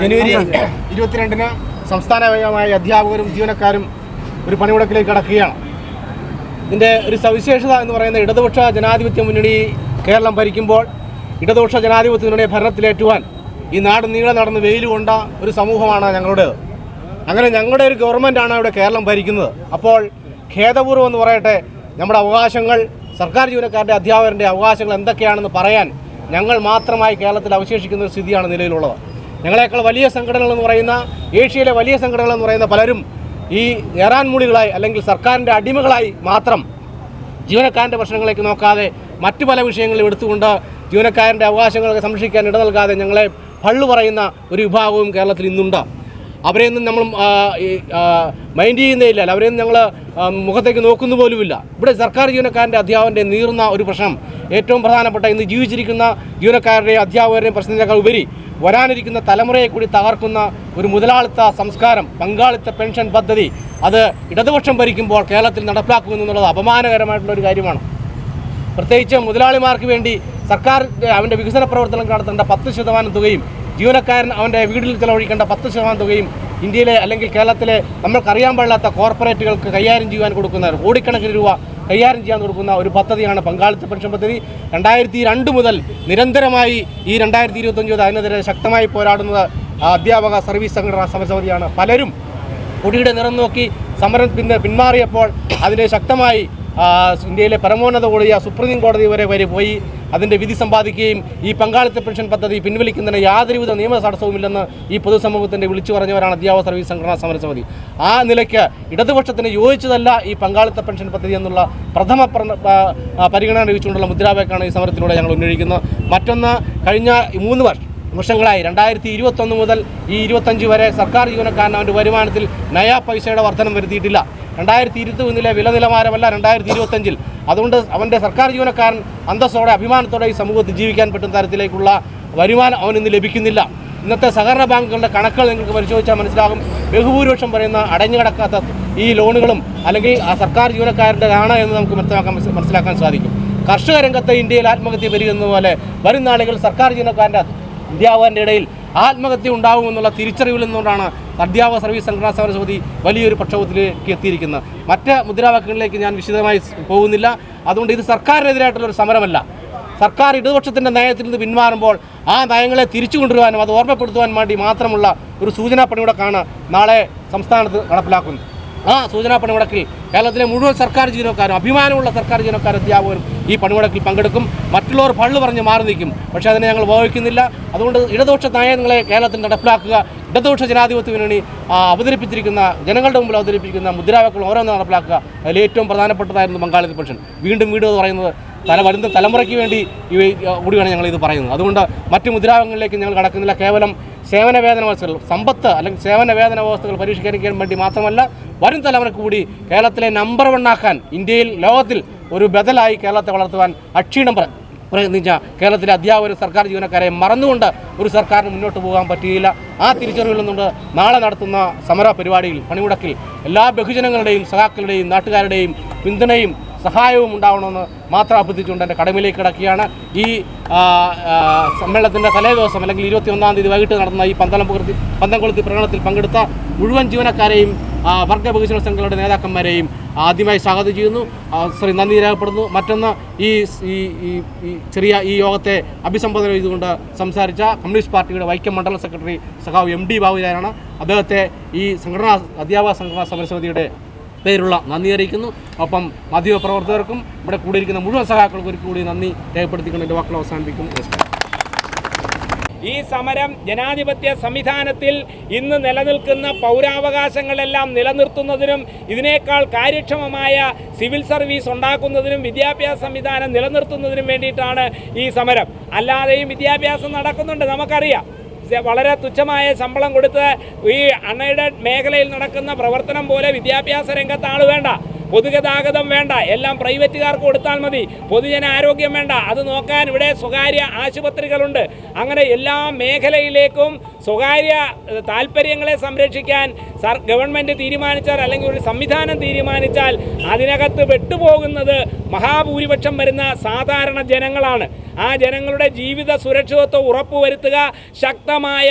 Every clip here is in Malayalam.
ജനുവരി ഇരുപത്തിരണ്ടിന് സംസ്ഥാനപരമായ അധ്യാപകരും ജീവനക്കാരും ഒരു പണിമുടക്കിലേക്ക് കടക്കുകയാണ്. ഇതിന്റെ ഒരു സവിശേഷത എന്ന് പറയുന്നത് ഇടതുപക്ഷ ജനാധിപത്യ മുന്നണി കേരളം ഭരിക്കുമ്പോൾ ഇടതുപക്ഷ ജനാധിപത്യ മുന്നണിയെ ഭരണത്തിലേറ്റുവാൻ ഈ നാട് നീളെ നടന്ന് വെയിൽ കൊണ്ട ഒരു സമൂഹമാണ് ഞങ്ങളുടേത്. അങ്ങനെ ഞങ്ങളുടെ ഒരു ഗവൺമെന്റാണ് ഇവിടെ കേരളം ഭരിക്കുന്നത്. അപ്പോൾ ഖേദപൂർവം എന്ന് പറയട്ടെ നമ്മുടെ അവകാശങ്ങൾ സർക്കാർ ജീവനക്കാരുടെ അധ്യാപകരുടെ അവകാശങ്ങൾ എന്തൊക്കെയാണെന്ന് പറയാൻ ഞങ്ങൾ മാത്രമായി കേരളത്തിൽ അവശേഷിക്കുന്ന ഒരു സ്ഥിതിയാണ് നിലവിലുള്ളത്. ഞങ്ങളെക്കാൾ വലിയ സംഘടനകൾ എന്ന് പറയുന്ന ഏഷ്യയിലെ വലിയ സംഘടനകൾ എന്ന് പറയുന്ന പലരും ഈ ഏറാൻ മൂളികളായി അല്ലെങ്കിൽ സർക്കാരിന്റെ അടിമകളായി മാത്രം ജീവനക്കാരന്റെ പ്രശ്നങ്ങളേക്ക് നോക്കാതെ മറ്റു പല വിഷയങ്ങളും എടുത്തുകൊണ്ട് ജീവനക്കാരന്റെ അവകാശങ്ങളൊക്കെ സംരക്ഷിക്കാൻ ഇട നൽകാതെ ഞങ്ങളെ പള്ളു പറയുന്ന ഒരു വിഭാഗവും കേരളത്തിൽ ഇന്നുണ്ട്. അവരെയൊന്നും നമ്മൾ മൈൻഡ് ചെയ്യുന്നേയില്ല. അവരെയൊന്നും ഞങ്ങൾ മുഖത്തേക്ക് നോക്കുന്നു പോലുമില്ല. ഇവിടെ സർക്കാർ ജീവനക്കാരന്റെ അധ്യാപകന്റെ നീറുന്ന ഒരു പ്രശ്നം. ഏറ്റവും പ്രധാനപ്പെട്ട ഇന്ന് ജീവിച്ചിരിക്കുന്ന ജീവനക്കാരുടെയും അധ്യാപകരുടെയും പ്രശ്നത്തിനേക്കാൾ ഉപരി വരാനിരിക്കുന്ന തലമുറയെ കൂടി തകർക്കുന്ന ഒരു മുതലാളിത്ത സംസ്കാരം പങ്കാളിത്ത പെൻഷൻ പദ്ധതി അത് ഇടതുപക്ഷം ഭരിക്കുമ്പോൾ കേരളത്തിൽ നടപ്പിലാക്കുന്നു എന്നുള്ളത് അപമാനകരമായിട്ടുള്ള ഒരു കാര്യമാണ്. പ്രത്യേകിച്ച് മുതലാളിമാർക്ക് വേണ്ടി സർക്കാർ അവന്റെ വികസന പ്രവർത്തനം നടത്തേണ്ട പത്ത് ശതമാനം തുകയും ജീവനക്കാരൻ അവന്റെ വീടിൽ ചെലവഴിക്കേണ്ട പത്ത് ശതമാനം തുകയും ഇന്ത്യയിലെ അല്ലെങ്കിൽ കേരളത്തിലെ നമ്മൾക്കറിയാൻ പാടില്ലാത്ത കോർപ്പറേറ്റുകൾക്ക് കൈകാര്യം ചെയ്യാൻ കൊടുക്കുന്ന കോടിക്കണക്കിന് രൂപ കൈകാര്യം ചെയ്യാൻ കൊടുക്കുന്ന ഒരു പദ്ധതിയാണ് പങ്കാളിത്ത പെൻഷൻ പദ്ധതി. രണ്ടായിരത്തി രണ്ട് മുതൽ നിരന്തരമായി ഈ രണ്ടായിരത്തി ഇരുപത്തഞ്ച് മുതൽ അതിനെതിരെ ശക്തമായി പോരാടുന്നത് അധ്യാപക സർവീസ് സംഘടനാ സമരസമിതിയാണ്. പലരും കൊടിയുടെ നിറം നോക്കി സമരം പിന്നെ പിന്മാറിയപ്പോൾ അതിനെ ശക്തമായി ഇന്ത്യയിലെ പരമോന്നത കോടതിയ സുപ്രീം കോടതി വരെ വരെ പോയി. അതിന്റെ വിധി സമ്പാദിക്കുകയും ഈ പങ്കാളിത്ത പെൻഷൻ പദ്ധതി പിൻവലിക്കുന്നതിന് യാതൊരുവിധ നിയമ തടസ്സവുമില്ലെന്ന് ഈ പൊതുസമൂഹത്തിന്റെ വിളിച്ചു പറഞ്ഞവരാണ് അധ്യാപക സർവീസ് സംഘടനാ സമരസമിതി ആ നിലയ്ക്ക് ഇടതുപക്ഷത്തിന് യോജിച്ചതല്ല ഈ പങ്കാളിത്ത പെൻഷൻ പദ്ധതി എന്നുള്ള പ്രഥമ പരിഗണന ലഭിച്ചുകൊണ്ടുള്ള മുദ്രാവാക്യമാണ് ഈ സമരത്തിലൂടെ ഞങ്ങൾ ഉന്നയിക്കുന്നത്. മറ്റൊന്ന് കഴിഞ്ഞ മൂന്ന് വർഷം വർഷങ്ങളായി രണ്ടായിരത്തി ഇരുപത്തൊന്ന് മുതൽ ഈ ഇരുപത്തഞ്ച് വരെ സർക്കാർ ജീവനക്കാരൻ അവന്റെ വരുമാനത്തിൽ നയാ പൈസയുടെ വർധനം വരുത്തിയിട്ടില്ല. രണ്ടായിരത്തി ഇരുപത്തൊന്നിലെ വില നിലവാരമല്ല രണ്ടായിരത്തി ഇരുപത്തഞ്ചിൽ അതുകൊണ്ട് അവന്റെ സർക്കാർ ജീവനക്കാരൻ അന്തസ്സോടെ അഭിമാനത്തോടെ ഈ സമൂഹത്തിൽ ജീവിക്കാൻ പറ്റുന്ന തരത്തിലേക്കുള്ള വരുമാനം അവൻ ഇന്ന് ലഭിക്കുന്നില്ല. ഇന്നത്തെ സഹകരണ ബാങ്കുകളുടെ കണക്കുകൾ നിങ്ങൾക്ക് പരിശോധിച്ചാൽ മനസ്സിലാകും. ബഹുഭൂരിപക്ഷം പറയുന്ന അടഞ്ഞു കിടക്കാത്ത ഈ ലോണുകളും അല്ലെങ്കിൽ ആ സർക്കാർ ജീവനക്കാരുടെ ആണ് എന്ന് നമുക്ക് മനസ്സിലാക്കാൻ മനസ്സിലാക്കാൻ സാധിക്കും. കർഷക രംഗത്തെ ഇന്ത്യയിൽ ആത്മഹത്യ പെരുകുന്ന വരും നാളുകൾ സർക്കാർ ജീവനക്കാരന്റെ അധ്യാപകന്റെ ഇടയിൽ ആത്മഹത്യ ഉണ്ടാകുമെന്നുള്ള തിരിച്ചറിവിൽ നിന്നുകൊണ്ടാണ് അധ്യാപക സർവീസ് സംഘടനാ സമര സമിതി വലിയൊരു പ്രക്ഷോഭത്തിലേക്ക് എത്തിയിരിക്കുന്നത്. മറ്റ് മുദ്രാവാക്യങ്ങളിലേക്ക് ഞാൻ വിശദമായി പോകുന്നില്ല. അതുകൊണ്ട് ഇത് സർക്കാരിനെതിരായിട്ടുള്ള ഒരു സമരമല്ല. സർക്കാർ ഇടതുപക്ഷത്തിന്റെ നയത്തിൽ നിന്ന് പിന്മാറുമ്പോൾ ആ നയങ്ങളെ തിരിച്ചു കൊണ്ടുവരുവാനും അത് ഓർമ്മപ്പെടുത്തുവാൻ വേണ്ടി മാത്രമുള്ള ഒരു സൂചനാ പണിമുടക്കാണ് നാളെ സംസ്ഥാനത്ത് നടപ്പിലാക്കുന്നത്. ആ സൂചനാ പണിമുടക്കിൽ കേരളത്തിലെ മുഴുവൻ സർക്കാർ ജീവനക്കാരും അഭിമാനമുള്ള സർക്കാർ ജീവനക്കാർ അധ്യാപകരും ഈ പണിമുടക്കിൽ പങ്കെടുക്കും. മറ്റുള്ളവർ പള്ളു പറഞ്ഞ് മാറി നിൽക്കും. പക്ഷേ അതിനെ ഞങ്ങൾ ഉപയോഗിക്കുന്നില്ല. അതുകൊണ്ട് ഇടതുപക്ഷ നയങ്ങളെ കേരളത്തിൽ നടപ്പിലാക്കുക. ഇടതുപക്ഷ ജനാധിപത്യ മുന്നണി അവതരിപ്പിച്ചിരിക്കുന്ന ജനങ്ങളുടെ മുമ്പിൽ അവതരിപ്പിക്കുന്ന മുദ്രാവാക്യങ്ങൾ ഓരോന്ന് നടപ്പിലാക്കുക. അതിൽ ഏറ്റവും പ്രധാനപ്പെട്ടതായിരുന്നു പങ്കാളിത്ത പെൻഷൻ. വീണ്ടും വീണ്ടും എന്ന് പറയുന്നത് തല വരുന്ന തലമുറയ്ക്ക് വേണ്ടി കൂടിയാണ് ഞങ്ങൾ ഇത് പറയുന്നത്. അതുകൊണ്ട് മറ്റ് മുദ്രാവാക്യങ്ങളിലേക്ക് ഞങ്ങൾ കടക്കുന്നില്ല. കേവലം സേവന വേതന വ്യവസ്ഥകൾ സമ്പത്ത് അല്ലെങ്കിൽ സേവന വേതന വ്യവസ്ഥകൾ പരിഷ്കരിക്കാൻ വേണ്ടി മാത്രമല്ല വരും തലമുറയ്ക്ക് കൂടി കേരളത്തിലെ നമ്പർ വൺ ആക്കാൻ ഇന്ത്യയിൽ ലോകത്തിൽ ഒരു ബദലായി കേരളത്തെ വളർത്തുവാൻ അക്ഷീണം പ്രയത്നിച്ച കേരളത്തിലെ അധ്യാപകരും സർക്കാർ ജീവനക്കാരെ മറന്നുകൊണ്ട് ഒരു സർക്കാരിന് മുന്നോട്ട് പോകാൻ പറ്റിയില്ല. ആ തിരിച്ചറിവിൽ നിന്നുകൊണ്ട് നാളെ നടത്തുന്ന സമര പരിപാടിയിൽ പണിമുടക്കിൽ എല്ലാ ബഹുജനങ്ങളുടെയും സഹാക്കളുടെയും നാട്ടുകാരുടെയും പിന്തുണയും സഹായവും ഉണ്ടാവണമെന്ന് മാത്രം അഭ്യർത്ഥിച്ചുകൊണ്ട് എന്റെ കടമയിലേക്ക് കിടക്കുകയാണ്. ഈ സമ്മേളനത്തിന്റെ തലേദിവസം അല്ലെങ്കിൽ ഇരുപത്തി ഒന്നാം തീയതി വൈകിട്ട് നടന്ന ഈ പന്തളം കൊളുത്തി പന്തംകൊളുത്തി പ്രകടനത്തിൽ പങ്കെടുത്ത മുഴുവൻ ജീവനക്കാരെയും വർഗ ബഹുജന സംഘങ്ങളുടെ നേതാക്കന്മാരെയും ആദ്യമായി സ്വാഗതം ചെയ്യുന്നു. സോറി നന്ദി രേഖപ്പെടുന്നു മറ്റൊന്ന് ഈ- ഈ ചെറിയ ഈ യോഗത്തെ അഭിസംബോധന ചെയ്തുകൊണ്ട് സംസാരിച്ച കമ്മ്യൂണിസ്റ്റ് പാർട്ടിയുടെ വൈക്കം മണ്ഡലം സെക്രട്ടറി സഖാവ് എം ഡി ബാബുജാനാണ് അദ്ദേഹത്തെ ഈ സംഘടനാ അധ്യാപക സംഘടനാ സമരസമിതിയുടെ പേരുള്ള നന്ദി അറിയിക്കുന്നു. ഒപ്പം മാധ്യമപ്രവർത്തകർക്കും ഇവിടെ കൂടിയിരിക്കുന്ന മുഴുവൻ സഹാക്കൾക്കും ഒരു കൂടി നന്ദി രേഖപ്പെടുത്തിക്കൊണ്ട് എന്റെ വാക്കുകൾ അവസാനിപ്പിക്കും. ഈ സമരം ജനാധിപത്യ സംവിധാനത്തിൽ ഇന്ന് നിലനിൽക്കുന്ന പൗരാവകാശങ്ങളെല്ലാം നിലനിർത്തുന്നതിനും ഇതിനേക്കാൾ കാര്യക്ഷമമായ സിവിൽ സർവീസ് ഉണ്ടാക്കുന്നതിനും വിദ്യാഭ്യാസ സംവിധാനം നിലനിർത്തുന്നതിനും വേണ്ടിയിട്ടാണ് ഈ സമരം. അല്ലാതെയും വിദ്യാഭ്യാസം നടക്കുന്നുണ്ട്. നമുക്കറിയാം. വളരെ തുച്ഛമായ ശമ്പളം കൊടുത്ത് ഈ അൺഎയ്ഡഡ് മേഖലയിൽ നടക്കുന്ന പ്രവർത്തനം പോലെ വിദ്യാഭ്യാസ രംഗത്ത് ആൾ വേണ്ട. പൊതുഗതാഗതം വേണ്ട. എല്ലാം പ്രൈവറ്റുകാർക്ക് കൊടുത്താൽ മതി. പൊതുജന ആരോഗ്യം വേണ്ട. അത് നോക്കാൻ ഇവിടെ സ്വകാര്യ ആശുപത്രികളുണ്ട്. അങ്ങനെ എല്ലാ മേഖലയിലേക്കും സ്വകാര്യ താല്പര്യങ്ങളെ സംരക്ഷിക്കാൻ സർ ഗവൺമെന്റ് തീരുമാനിച്ചാൽ അല്ലെങ്കിൽ ഒരു സംവിധാനം തീരുമാനിച്ചാൽ അതിനകത്ത് വെട്ടുപോകുന്നത് മഹാഭൂരിപക്ഷം വരുന്ന സാധാരണ ജനങ്ങളാണ്. ആ ജനങ്ങളുടെ ജീവിത സുരക്ഷിതത്വം ഉറപ്പുവരുത്തുക ശക്തമായ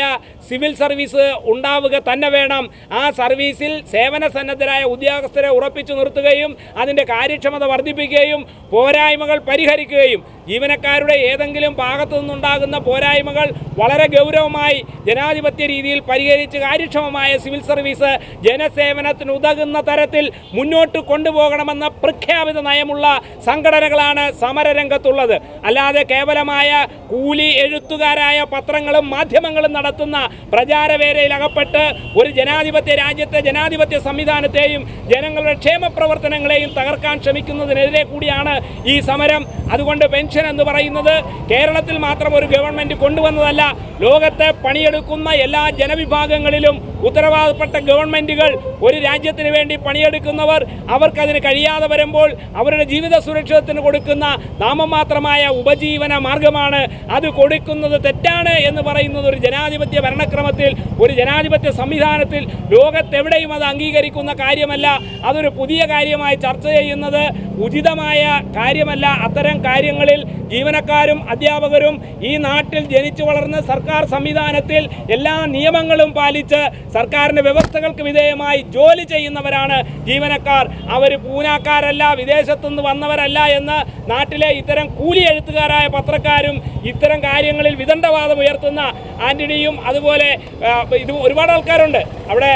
സിവിൽ സർവീസ് ഉണ്ടാവുക തന്നെ വേണം. ആ സർവീസിൽ സേവന സന്നദ്ധരായ ഉദ്യോഗസ്ഥരെ ഉറപ്പിച്ചു നിർത്തുകയും അതിന്റെ കാര്യക്ഷമത വർദ്ധിപ്പിക്കുകയും പോരായ്മകൾ പരിഹരിക്കുകയും ജീവനക്കാരുടെ ഏതെങ്കിലും ഭാഗത്തു നിന്നുണ്ടാകുന്ന പോരായ്മകൾ വളരെ ഗൗരവമായി ജനാധിപത്യ രീതിയിൽ പരിഹരിച്ച് കാര്യക്ഷമമായ സിവിൽ സർവീസ് ജനസേവനത്തിന് ഉതകുന്ന തരത്തിൽ മുന്നോട്ട് കൊണ്ടുപോകണമെന്ന പ്രഖ്യാപിത നയമുള്ള സംഘടനകളാണ് സമരരംഗത്തുള്ളത്. അല്ലാതെ കേവലമായ കൂലി എഴുത്തുകാരായ പത്രങ്ങളും മാധ്യമങ്ങളും നടത്തുന്ന പ്രചാരവേരയിൽ അകപ്പെട്ട് ഒരു ജനാധിപത്യ രാജ്യത്തെ ജനാധിപത്യ സംവിധാനത്തെയും ജനങ്ങളുടെ ക്ഷേമ പ്രവർത്തനങ്ങളെയും തകർക്കാൻ ശ്രമിക്കുന്നതിനെതിരെ കൂടിയാണ് ഈ സമരം. അതുകൊണ്ട് പെൻഷൻ എന്ന് പറയുന്നത് കേരളത്തിൽ മാത്രം ഒരു ഗവൺമെന്റ് കൊണ്ടുവന്നതല്ല ലോകത്തെ പണിയെടുക്കുന്ന എല്ലാ ജനവിഭാഗങ്ങളിലും ഉത്തരവാദപ്പെട്ട ഗവൺമെന്റുകൾ ഒരു രാജ്യത്തിന് വേണ്ടി പണിയെടുക്കുന്നവർ അവർക്കതിന് കഴിയാതെ വരുമ്പോൾ അവരുടെ ജീവിത സുരക്ഷിതത്തിന് കൊടുക്കുന്ന നാമമാത്രമായ ഉപജീവന മാർഗമാണ് അത് കൊടുക്കുന്നത് തെറ്റാണ് എന്ന് പറയുന്നത് ഒരു ജനാധിപത്യ ഭരണക്രമത്തിൽ ഒരു ജനാധിപത്യ സംവിധാനത്തിൽ ലോകത്തെവിടെയും അത് അംഗീകരിക്കുന്ന കാര്യമല്ല. അതൊരു പുതിയ കാര്യമായി ചർച്ച ചെയ്യുന്നത് ഉചിതമായ കാര്യമല്ല. അത്തരം കാര്യങ്ങളിൽ ജീവനക്കാരും അധ്യാപകരും ഈ നാട്ടിൽ ജനിച്ചു വളർന്ന സർക്കാർ സംവിധാനത്തിൽ എല്ലാ നിയമങ്ങളും പാലിച്ച് സർക്കാരിന്റെ വ്യവസ്ഥകൾക്ക് വിധേയമായി ജോലി ചെയ്യുന്നവരാണ് ജീവനക്കാർ. അവർ പൂനാക്കാരല്ല വിദേശത്തുനിന്ന് വന്നവരല്ല എന്ന് നാട്ടിലെ ഇത്തരം കൂലി എഴുത്തുകാരായ പത്രക്കാരും ഇത്തരം കാര്യങ്ങളിൽ വിദണ്ഡവാദം ഉയർത്തുന്ന ആന്റണിയും അതുപോലെ ഇത് ഒരുപാട് ആൾക്കാരുണ്ട്. അവിടെ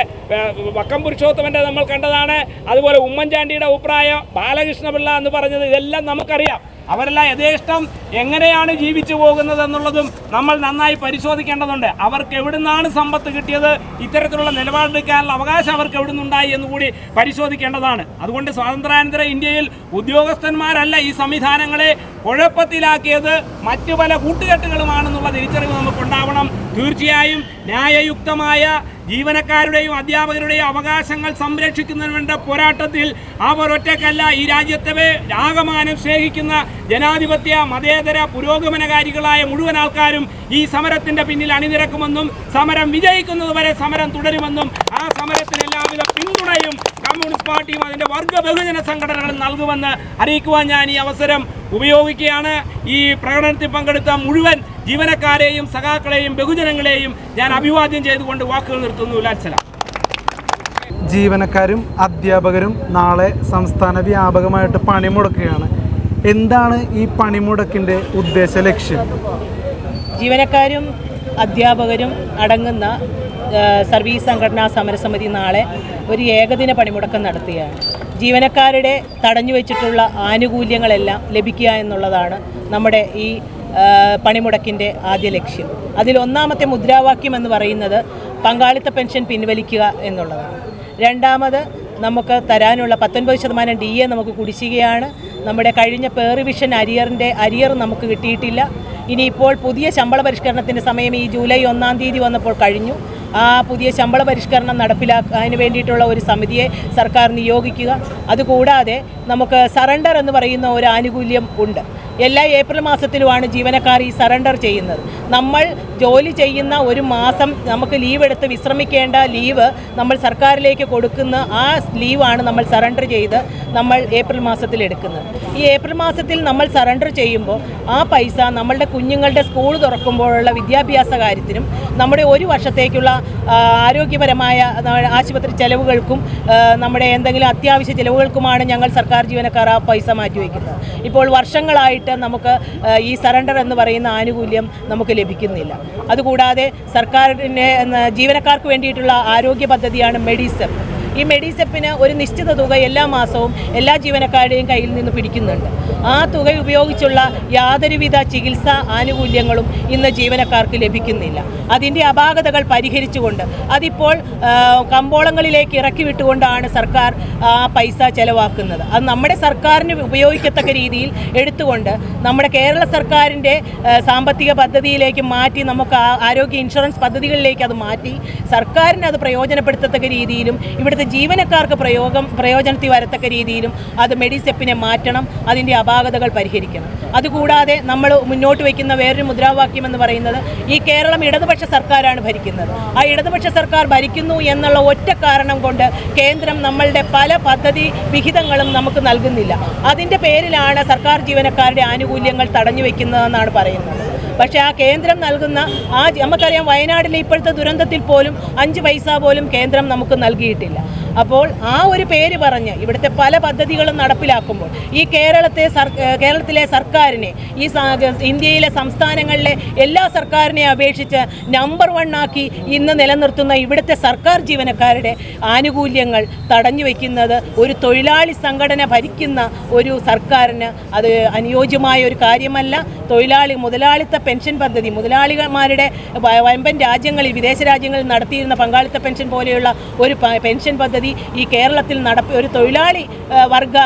വക്കം പുരുഷോത്തമന്റെ നമ്മൾ കണ്ടതാണ്. അതുപോലെ ഉമ്മൻചാണ്ടിയുടെ അഭിപ്രായം ബാലകൃഷ്ണപിള്ള എന്ന് പറഞ്ഞത് ഇതെല്ലാം നമുക്കറിയാം. അവരെല്ലാം യഥേഷ്ടം എങ്ങനെയാണ് ജീവിച്ചു പോകുന്നത് എന്നുള്ളതും നമ്മൾ നന്നായി പരിശോധിക്കേണ്ടതുണ്ട്. അവർക്ക് എവിടുന്നാണ് സമ്പത്ത് കിട്ടിയത്? ഇത്തരത്തിലുള്ള നിലപാടെടുക്കാനുള്ള അവകാശം അവർക്ക് എവിടുന്നുണ്ടായി എന്ന് കൂടി പരിശോധിക്കേണ്ടതാണ്. അതുകൊണ്ട് സ്വാതന്ത്ര്യാനന്തര ഇന്ത്യയിൽ ഉദ്യോഗസ്ഥന്മാരല്ല ഈ സംവിധാനങ്ങളെ കുഴപ്പത്തിലാക്കിയത്. മറ്റു പല കൂട്ടുകെട്ടുകളുമാണെന്നുള്ള തിരിച്ചറിവ് നമുക്കുണ്ടാവണം. തീർച്ചയായും ന്യായയുക്തമായ ജീവനക്കാരുടെയും അധ്യാപകരുടെയും അവകാശങ്ങൾ സംരക്ഷിക്കുന്നതിന് വേണ്ട പോരാട്ടത്തിൽ അവർ ഒറ്റക്കല്ല ഈ രാജ്യത്തെ ആകമാനം സ്നേഹിക്കുന്ന ജനാധിപത്യ മതേതര പുരോഗമനകാരികളായ മുഴുവൻ ആൾക്കാരും ഈ സമരത്തിന്റെ പിന്നിൽ അണിനിരക്കുമെന്നും സമരം വിജയിക്കുന്നതുവരെ സമരം തുടരുമെന്നും ആ സമരത്തിന് എല്ലാവിധ പിന്തുണയും കമ്മ്യൂണിസ്റ്റ് പാർട്ടിയും അതിന്റെ വർഗ ബഹുജന സംഘടനകളും നൽകുമെന്ന് അറിയിക്കുവാൻ ഞാൻ ഈ അവസരം ഉപയോഗിക്കുകയാണ്. ഈ പ്രകടനത്തിൽ പങ്കെടുത്ത മുഴുവൻ ജീവനക്കാരെയും സഖാക്കളെയും ബഹുജനങ്ങളെയും ഞാൻ അഭിവാദ്യം ചെയ്തുകൊണ്ട് വാക്കുകൾ നിർത്തുന്നു. ലാൽസലാം ജീവനക്കാരും അധ്യാപകരും നാളെ സംസ്ഥാന വ്യാപകമായിട്ട് പണിമുടക്കുകയാണ്. എന്താണ് ഈ പണിമുടക്കിന്റെ ഉദ്ദേശ ലക്ഷ്യം? ജീവനക്കാരും അധ്യാപകരും അടങ്ങുന്ന സർവീസ് സംഘടനാ സമരസമിതി നാളെ ഒരു ഏകദിന പണിമുടക്കം നടത്തുകയാണ്. ജീവനക്കാരുടെ തടഞ്ഞു വെച്ചിട്ടുള്ള ആനുകൂല്യങ്ങളെല്ലാം ലഭിക്കുക എന്നുള്ളതാണ് നമ്മുടെ ഈ പണിമുടക്കിന്റെ ആദ്യ ലക്ഷ്യം. അതിൽ ഒന്നാമത്തെ മുദ്രാവാക്യം എന്ന് പറയുന്നത് പങ്കാളിത്ത പെൻഷൻ പിൻവലിക്കുക എന്നുള്ളതാണ്. രണ്ടാമത് നമുക്ക് തരാനുള്ള പത്തൊൻപത് ശതമാനം ഡി എ നമുക്ക് കുടിശ്ശികയാണ്. നമ്മുടെ കഴിഞ്ഞ പേറിവിഷൻ അരിയറിന്റെ അരിയർ നമുക്ക് കിട്ടിയിട്ടില്ല. ഇനിയിപ്പോൾ പുതിയ ശമ്പള പരിഷ്കരണത്തിന്റെ സമയം ഈ ജൂലൈ ഒന്നാം തീയതി വന്നപ്പോൾ കഴിഞ്ഞു. ആ പുതിയ ശമ്പള പരിഷ്കരണം നടപ്പിലാക്കാന് വേണ്ടിയിട്ടുള്ള ഒരു സമിതിയെ സർക്കാർ നിയോഗിക്കുക. അതുകൂടാതെ നമുക്ക് സറണ്ടർ എന്ന് പറയുന്ന ഒരു ആനുകൂല്യം ഉണ്ട്. എല്ലാ ഏപ്രിൽ മാസത്തിലുമാണ് ജീവനക്കാർ ഈ സറണ്ടർ ചെയ്യുന്നത്. നമ്മൾ ജോലി ചെയ്യുന്ന ഒരു മാസം നമുക്ക് ലീവ് എടുത്ത് വിശ്രമിക്കേണ്ട ലീവ് നമ്മൾ സർക്കാരിലേക്ക് കൊടുക്കുന്ന ആ ലീവാണ് നമ്മൾ സറണ്ടർ ചെയ്ത് നമ്മൾ ഏപ്രിൽ മാസത്തിൽ എടുക്കുന്നത്. ഈ ഏപ്രിൽ മാസത്തിൽ നമ്മൾ സറണ്ടർ ചെയ്യുമ്പോൾ ആ പൈസ നമ്മളുടെ കുഞ്ഞുങ്ങളുടെ സ്കൂൾ തുറക്കുമ്പോഴുള്ള വിദ്യാഭ്യാസ കാര്യത്തിനും നമ്മുടെ ഒരു വർഷത്തേക്കുള്ള ആരോഗ്യപരമായ ആശുപത്രി ചെലവുകൾക്കും നമ്മുടെ എന്തെങ്കിലും അത്യാവശ്യ ചെലവുകൾക്കുമാണ് ഞങ്ങൾ സർക്കാർ ജീവനക്കാർ ആ പൈസ മാറ്റിവെക്കുന്നത്. ഇപ്പോൾ വർഷങ്ങളായിട്ട് നമുക്ക് ഈ സറണ്ടർ എന്ന് പറയുന്ന ആനുകൂല്യം നമുക്ക് ലഭിക്കുന്നില്ല. അതുകൂടാതെ സർക്കാരിന്റെ എന്ന ജീവനക്കാർക്ക് വേണ്ടിയിട്ടുള്ള ആരോഗ്യ പദ്ധതിയാണ് മെഡിസെപ്പ് ഈ മെഡിസെപ്പിന് ഒരു നിശ്ചിത തുക എല്ലാ മാസവും എല്ലാ ജീവനക്കാരുടെയും കയ്യിൽ നിന്ന് പിടിക്കുന്നുണ്ട്. ആ തുക ഉപയോഗിച്ചുള്ള യാതൊരുവിധ ചികിത്സാ ആനുകൂല്യങ്ങളും ഇന്ന് ജീവനക്കാർക്ക് ലഭിക്കുന്നില്ല. അതിന്റെ അപാകതകൾ പരിഹരിച്ചുകൊണ്ട് അതിപ്പോൾ കമ്പോളങ്ങളിലേക്ക് ഇറക്കി വിട്ടുകൊണ്ടാണ് സർക്കാർ ആ പൈസ ചെലവാക്കുന്നത്. അത് നമ്മുടെ സർക്കാരിന് ഉപയോഗിക്കത്തക്ക രീതിയിൽ എടുത്തുകൊണ്ട് നമ്മുടെ കേരള സർക്കാരിന്റെ സാമ്പത്തിക പദ്ധതിയിലേക്ക് മാറ്റി നമുക്ക് ആരോഗ്യ ഇൻഷുറൻസ് പദ്ധതികളിലേക്ക് അത് മാറ്റി സർക്കാരിന് അത് പ്രയോജനപ്പെടുത്തത്തക്ക രീതിയിലും ഇവിടുത്തെ ജീവനക്കാർക്ക് പ്രയോഗം പ്രയോജനത്തിൽ വരത്തക്ക രീതിയിലും അത് മെഡിസെപ്പിനെ മാറ്റണം അതിന്റെ അപാകതകൾ പരിഹരിക്കണം. അതുകൂടാതെ നമ്മൾ മുന്നോട്ട് വയ്ക്കുന്ന വേറൊരു മുദ്രാവാക്യം എന്ന് പറയുന്നത് ഈ കേരളം ഇടതുപക്ഷ സർക്കാരാണ് ഭരിക്കുന്നത്. ആ ഇടതുപക്ഷ സർക്കാർ ഭരിക്കുന്നു എന്നുള്ള ഒറ്റ കാരണം കൊണ്ട് കേന്ദ്രം നമ്മളുടെ പല പദ്ധതി വിഹിതങ്ങളും നമുക്ക് നൽകുന്നില്ല. അതിന്റെ പേരിലാണ് സർക്കാർ ജീവനക്കാരുടെ ആനുകൂല്യങ്ങൾ തടഞ്ഞു വയ്ക്കുന്നതെന്നാണ് പറയുന്നത്. പക്ഷേ ആ കേന്ദ്രം നൽകുന്ന ആ നമുക്കറിയാം വയനാട്ടിലെ ഇപ്പോഴത്തെ ദുരന്തത്തിൽ പോലും അഞ്ച് പൈസ പോലും കേന്ദ്രം നമുക്ക് നൽകിയിട്ടില്ല. അപ്പോൾ ആ ഒരു പേര് പറഞ്ഞ് ഇവിടുത്തെ പല പദ്ധതികളും നടപ്പിലാക്കുമ്പോൾ ഈ കേരളത്തെ കേരളത്തിലെ സർക്കാരിനെ ഈ ഇന്ത്യയിലെ സംസ്ഥാനങ്ങളിലെ എല്ലാ സർക്കാരിനെ അപേക്ഷിച്ച് നമ്പർ വൺ ആക്കി ഇന്ന് നിലനിർത്തുന്ന ഇവിടുത്തെ സർക്കാർ ജീവനക്കാരുടെ ആനുകൂല്യങ്ങൾ തടഞ്ഞു വയ്ക്കുന്നത് ഒരു തൊഴിലാളി സംഘടന ഭരിക്കുന്ന ഒരു സർക്കാരിന് അത് അനുയോജ്യമായ ഒരു കാര്യമല്ല. തൊഴിലാളി മുതലാളിത്ത പെൻഷൻ പദ്ധതി മുതലാളിമാരുടെ വമ്പൻ രാജ്യങ്ങളിൽ വിദേശ രാജ്യങ്ങളിൽ നടത്തിയിരുന്ന പങ്കാളിത്ത പെൻഷൻ പോലെയുള്ള ഒരു പെൻഷൻ പദ്ധതി ഈ കേരളത്തിൽ നടപ്പി ഒരു തൊഴിലാളി വർഗ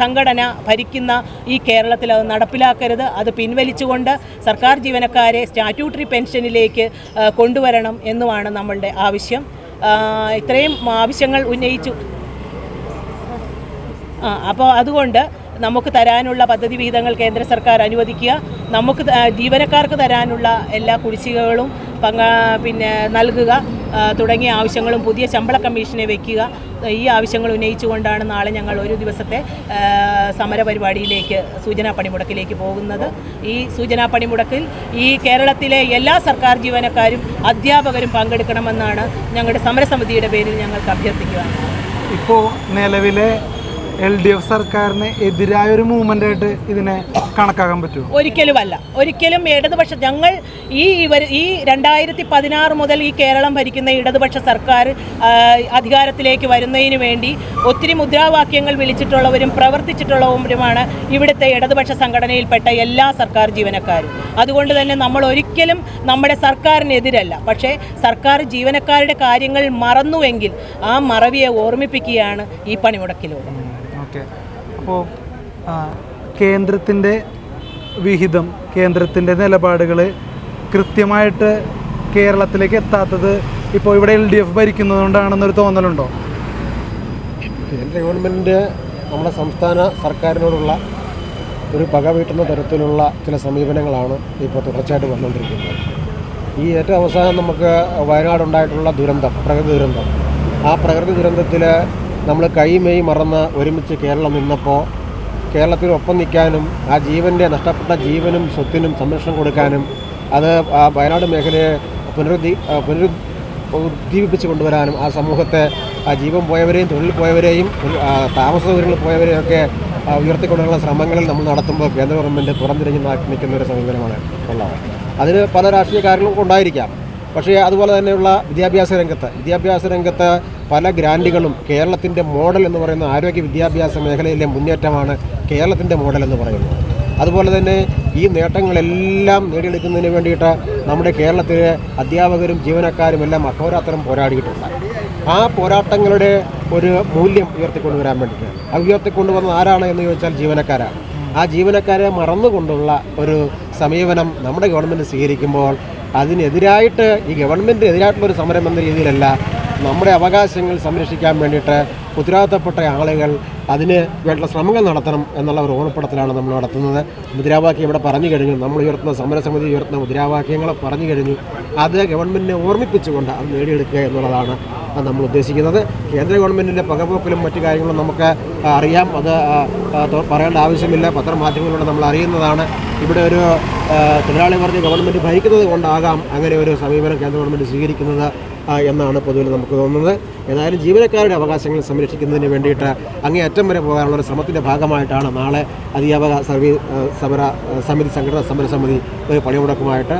സംഘടന ഭരിക്കുന്ന ഈ കേരളത്തിൽ അത് നടപ്പിലാക്കരുത്. അത് പിൻവലിച്ചുകൊണ്ട് സർക്കാർ ജീവനക്കാരെ സ്റ്റാറ്റ്യൂട്ടറി പെൻഷനിലേക്ക് കൊണ്ടുവരണം എന്നുമാണ് നമ്മളുടെ ആവശ്യം. ഇത്രയും ആവശ്യങ്ങൾ ഉന്നയിച്ചു. ആ അപ്പോൾ അതുകൊണ്ട് നമുക്ക് തരാനുള്ള പദ്ധതി വിഹിതങ്ങൾ കേന്ദ്ര സർക്കാർ അനുവദിക്കുക. നമുക്ക് ജീവനക്കാർക്ക് തരാനുള്ള എല്ലാ കുടിശ്ശികകളും പങ്ക പിന്നെ നൽകുക. തുടങ്ങിയ ആവശ്യങ്ങളും പുതിയ ശമ്പള കമ്മീഷനെ വയ്ക്കുക ഈ ആവശ്യങ്ങൾ ഉന്നയിച്ചുകൊണ്ടാണ് നാളെ ഞങ്ങൾ ഒരു ദിവസത്തെ സമരപരിപാടിയിലേക്ക് സമര പരിപാടിയിലേക്ക് സൂചനാ പണിമുടക്കിലേക്ക് പോകുന്നത്. ഈ സൂചനാ പണിമുടക്കിൽ ഈ കേരളത്തിലെ എല്ലാ സർക്കാർ ജീവനക്കാരും അധ്യാപകരും പങ്കെടുക്കണമെന്നാണ് ഞങ്ങളുടെ സമരസമിതിയുടെ പേരിൽ ഞങ്ങൾക്ക് അഭ്യർത്ഥിക്കുക ഇപ്പോൾ നിലവിലെ എൽ ഡി എഫ് സർക്കാരിന് എതിരായ ഒരു മൂവ്മെന്റ് ആയിട്ട് ഇതിനെ കണക്കാക്കാൻ പറ്റുമോ? ഒരിക്കലുമല്ല. ഒരിക്കലും ഇടതുപക്ഷ ഞങ്ങൾ ഈ ഇവർ ഈ രണ്ടായിരത്തി പതിനാറ് മുതൽ ഈ കേരളം ഭരിക്കുന്ന ഇടതുപക്ഷ സർക്കാർ അധികാരത്തിലേക്ക് വരുന്നതിന് വേണ്ടി ഒത്തിരി മുദ്രാവാക്യങ്ങൾ വിളിച്ചിട്ടുള്ളവരും പ്രവർത്തിച്ചിട്ടുള്ളവരുമാണ് ഇവിടുത്തെ ഇടതുപക്ഷ സംഘടനയിൽപ്പെട്ട എല്ലാ സർക്കാർ ജീവനക്കാരും. അതുകൊണ്ട് തന്നെ നമ്മൾ ഒരിക്കലും നമ്മുടെ സർക്കാരിനെതിരല്ല. പക്ഷേ സർക്കാർ ജീവനക്കാരുടെ കാര്യങ്ങൾ മറന്നുവെങ്കിൽ ആ മറവിയെ ഓർമ്മിപ്പിക്കുകയാണ് ഈ പണിമുടക്കിലൂടെ. അപ്പോൾ കേന്ദ്രത്തിന്റെ വിഹിതം കേന്ദ്രത്തിന്റെ നിലപാടുകൾ കൃത്യമായിട്ട് കേരളത്തിലേക്ക് എത്താത്തത് ഇപ്പോൾ ഇവിടെ എൽ ഡി എഫ് ഭരിക്കുന്നതുകൊണ്ടാണെന്നൊരു തോന്നലുണ്ടോ? കേന്ദ്ര ഗവൺമെന്റ് നമ്മുടെ സംസ്ഥാന സർക്കാരിനോടുള്ള ഒരു പക വീട്ടുന്ന തരത്തിലുള്ള ചില സമീപനങ്ങളാണ് ഇപ്പോൾ തുടർച്ചയായിട്ട് വന്നുകൊണ്ടിരിക്കുന്നത്. ഈ ഏറ്റവും അവസാനം നമുക്ക് വയനാടുണ്ടായിട്ടുള്ള ദുരന്തം പ്രകൃതി ദുരന്തം. ആ പ്രകൃതി ദുരന്തത്തിൽ നമ്മൾ കൈമേയി മറന്ന് ഒരുമിച്ച് കേരളം നിന്നപ്പോൾ കേരളത്തിൽ ഒപ്പം നിൽക്കാനും ആ ജീവന്റെ നഷ്ടപ്പെട്ട ജീവനും സ്വത്തിനും സംരക്ഷണം കൊടുക്കാനും അത് ആ വയനാട് മേഖലയെ പുനരുദ്ധി പുനരു ഉദ്ദീപിപ്പിച്ച് കൊണ്ടുവരാനും ആ സമൂഹത്തെ ആ ജീവൻ പോയവരെയും തൊഴിൽ പോയവരെയും താമസ സൗകര്യങ്ങൾ പോയവരെയും ഒക്കെ ഉയർത്തിക്കൊണ്ടുള്ള ശ്രമങ്ങളിൽ നമ്മൾ നടത്തുമ്പോൾ കേന്ദ്ര ഗവൺമെന്റ് പുറംതിരിഞ്ഞ് നിൽക്കുന്ന ഒരു സമീപനമാണ് ഉള്ളത്. അതിന് പല രാഷ്ട്രീയ കാര്യങ്ങളും ഉണ്ടായിരിക്കാം. പക്ഷേ അതുപോലെ തന്നെയുള്ള വിദ്യാഭ്യാസ രംഗത്ത് വിദ്യാഭ്യാസ രംഗത്ത് പല ഗ്രാൻഡുകളും കേരളത്തിന്റെ മോഡൽ എന്ന് പറയുന്ന ആരോഗ്യ വിദ്യാഭ്യാസ മേഖലയിലെ മുന്നേറ്റമാണ് കേരളത്തിന്റെ മോഡൽ എന്ന് പറയുന്നത്. അതുപോലെ തന്നെ ഈ നേട്ടങ്ങളെല്ലാം നേടിയെടുക്കുന്നതിന് വേണ്ടിയിട്ട് നമ്മുടെ കേരളത്തിലെ അധ്യാപകരും ജീവനക്കാരും എല്ലാം അഹോരാത്രം പോരാടിയിട്ടുണ്ട്. ആ പോരാട്ടങ്ങളുടെ ഒരു മൂല്യം ഉയർത്തിക്കൊണ്ടുവരാൻ വേണ്ടിയിട്ട്. അത് ഉയർത്തിക്കൊണ്ടുവന്നത് ആരാണ് എന്ന് ചോദിച്ചാൽ ജീവനക്കാരാണ്. ആ ജീവനക്കാരെ മറന്നുകൊണ്ടുള്ള ഒരു സമീപനം നമ്മുടെ ഗവൺമെന്റ് സ്വീകരിക്കുമ്പോൾ അതിനെതിരായിട്ട് ഈ ഗവൺമെന്റ് എതിരായിട്ടുള്ള ഒരു സമരം എന്ന രീതിയിലല്ല നമ്മുടെ അവകാശങ്ങൾ സംരക്ഷിക്കാൻ വേണ്ടിയിട്ട് ഉത്തരവാദിത്തപ്പെട്ട ആളുകൾ അതിന് വേണ്ട ശ്രമങ്ങൾ നടത്തണം എന്നുള്ള ഒരു ഓർമ്മപ്പെടുത്തലാണ് നമ്മൾ നടത്തുന്നത്. മുദ്രാവാക്യം ഇവിടെ പറഞ്ഞു കഴിഞ്ഞു. നമ്മൾ ഉയർത്തുന്ന സമരസമിതി ഉയർത്തുന്ന മുദ്രാവാക്യങ്ങളെ പറഞ്ഞു കഴിഞ്ഞു. അത് ഗവൺമെന്റിനെ ഓർമ്മിപ്പിച്ചുകൊണ്ട് അത് നേടിയെടുക്കുക എന്നുള്ളതാണ് നമ്മൾ ഉദ്ദേശിക്കുന്നത്. കേന്ദ്ര ഗവൺമെന്റിന്റെ പകപോക്കലും മറ്റു കാര്യങ്ങളും നമുക്ക് അറിയാം. അത് പറയേണ്ട ആവശ്യമില്ല. പത്രമാധ്യമങ്ങളിലൂടെ നമ്മൾ അറിയുന്നതാണ്. ഇവിടെ ഒരു തൊഴിലാളി വർഗ ഗവൺമെന്റ് ഭരിക്കുന്നത് കൊണ്ടാകാം അങ്ങനെ ഒരു സമീപനം കേന്ദ്ര ഗവൺമെന്റ് സ്വീകരിക്കുന്നത് എന്നാണ് പൊതുവിൽ നമുക്ക് തോന്നുന്നത്. ഏതായാലും ജീവനക്കാരുടെ അവകാശങ്ങൾ സംരക്ഷിക്കുന്നതിന് വേണ്ടിയിട്ട് അങ്ങേയറ്റം വരെ പോകാനുള്ള ഒരു ശ്രമത്തിന്റെ ഭാഗമായിട്ടാണ് നാളെ അധ്യാപക സർവീസ് സമര സമിതി സംഘടനാ സമര സമിതി ഒരു പണിമുടക്കുമായിട്ട്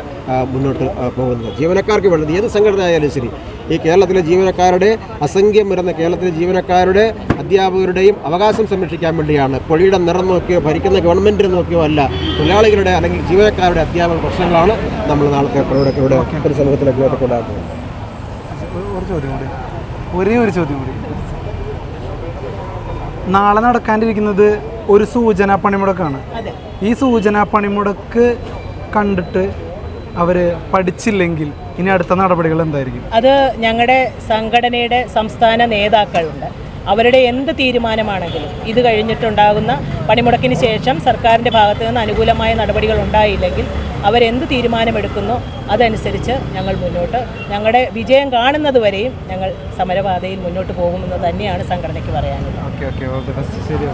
മുന്നോട്ട് പോകുന്നത്. ജീവനക്കാർക്ക് വേണ്ടത് ഏത് സംഘടന ആയാലും ശരി ഈ കേരളത്തിലെ ജീവനക്കാരുടെ അസംഖ്യം വരുന്ന കേരളത്തിലെ ജീവനക്കാരുടെ അധ്യാപകരുടെയും അവകാശം സംരക്ഷിക്കാൻ വേണ്ടിയാണ് പൊഴിയുടെ നിറം നോക്കിയോ ഭരിക്കുന്ന ഗവൺമെന്റിനെ നോക്കിയോ അല്ല തൊഴിലാളികളുടെ അല്ലെങ്കിൽ ജീവനക്കാരുടെ അധ്യാപക പ്രശ്നങ്ങളാണ് നമ്മൾ നാളത്തെ പ്രവർത്തകരുടെ ഒരു സമൂഹത്തിലേക്ക് കൊണ്ടാക്കുന്നത് ഒരു- ഒരു ചോദ്യം കൂടി. ഒരേ ഒരു ചോദ്യം കൂടി. നാളെ നടക്കാണ്ടിരിക്കുന്നത് ഒരു സൂചനാ പണിമുടക്കാണ്. അതെ. ഈ സൂചനാ പണിമുടക്ക് കണ്ടിട്ട് അവർ പഠിച്ചില്ലെങ്കിൽ ഇനി അടുത്ത നടപടികൾ എന്തായിരിക്കും? അത് ഞങ്ങളുടെ സംഘടനയുടെ സംസ്ഥാന നേതാക്കളുണ്ട്. അവരുടെ എന്ത് തീരുമാനമാണെങ്കിലും ഇത് കഴിഞ്ഞിട്ടുണ്ടാകുന്ന പണിമുടക്കിന് ശേഷം സർക്കാരിന്റെ ഭാഗത്ത് നിന്ന് അനുകൂലമായ നടപടികൾ ഉണ്ടായില്ലെങ്കിൽ അവരെന്ത് തീരുമാനമെടുക്കുന്നോ അതനുസരിച്ച് ഞങ്ങൾ മുന്നോട്ട് ഞങ്ങളുടെ വിജയം കാണുന്നത് വരെയും ഞങ്ങൾ സമരപാതയിൽ മുന്നോട്ട് പോകുമെന്ന് തന്നെയാണ് സംഘടനയ്ക്ക് പറയാനുള്ളത്. Okay okay. All the best. ശരി